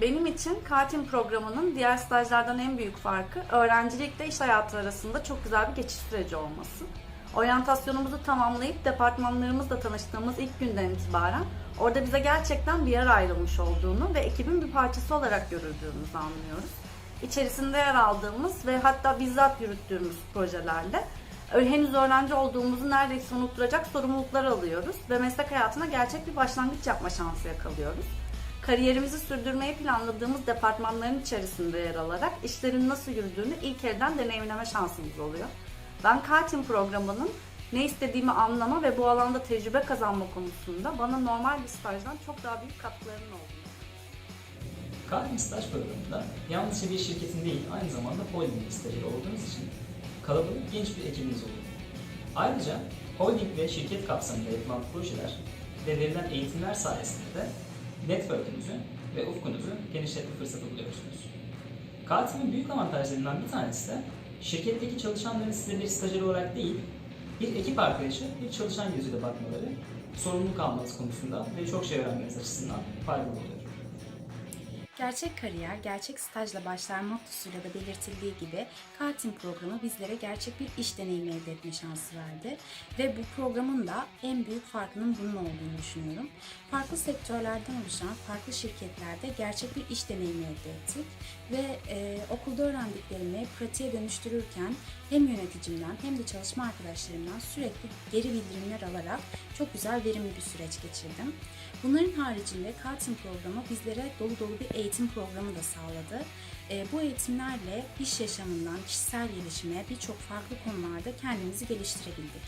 Benim için Katim programının diğer stajlardan en büyük farkı öğrencilikle iş hayatı arasında çok güzel bir geçiş süreci olması. Oryantasyonumuzu tamamlayıp departmanlarımızla tanıştığımız ilk günden itibaren orada bize gerçekten bir yer ayrılmış olduğunu ve ekibin bir parçası olarak görüldüğümüzü anlıyoruz. İçerisinde yer aldığımız ve hatta bizzat yürüttüğümüz projelerle öyle henüz öğrenci olduğumuzu neredeyse unutturacak sorumluluklar alıyoruz ve meslek hayatına gerçek bir başlangıç yapma şansı yakalıyoruz. Kariyerimizi sürdürmeyi planladığımız departmanların içerisinde yer alarak işlerin nasıl yürüdüğünü ilk elden deneyimleme şansımız oluyor. Ben Katim programının ne istediğimi anlama ve bu alanda tecrübe kazanma konusunda bana normal bir stajdan çok daha büyük katkılarının olduğunu Kadim staj programında yalnızca bir şirketin değil, aynı zamanda holding stajyeri olduğunuz için kalabalık genç bir ekibiniz oluyor. Ayrıca holding ve şirket kapsamında yapılan projeler ve verilen eğitimler sayesinde de network'ünüzü ve ufkunuzu genişletme fırsatı buluyorsunuz. Katim'in büyük avantajlarından bir tanesi de şirketteki çalışanların size bir stajyer olarak değil, bir ekip arkadaşı, bir çalışan gözüyle bakmaları, sorumluluk almanız konusunda ve çok şey öğrenmeniz açısından faydalı oluyor. Gerçek kariyer, gerçek stajla başlar mottosuyla da belirtildiği gibi Katim programı bizlere gerçek bir iş deneyimi elde etme şansı verdi. Ve bu programın da en büyük farkının bunun olduğunu düşünüyorum. Farklı sektörlerden oluşan farklı şirketlerde gerçek bir iş deneyimi elde ettik. Ve e, okulda öğrendiklerimi pratiğe dönüştürürken hem yöneticimden hem de çalışma arkadaşlarımdan sürekli geri bildirimler alarak çok güzel verimli bir süreç geçirdim. Bunların haricinde Katim programı bizlere dolu dolu bir eğitim programı da sağladı. E, bu eğitimlerle iş yaşamından kişisel gelişime birçok farklı konularda kendimizi geliştirebildik.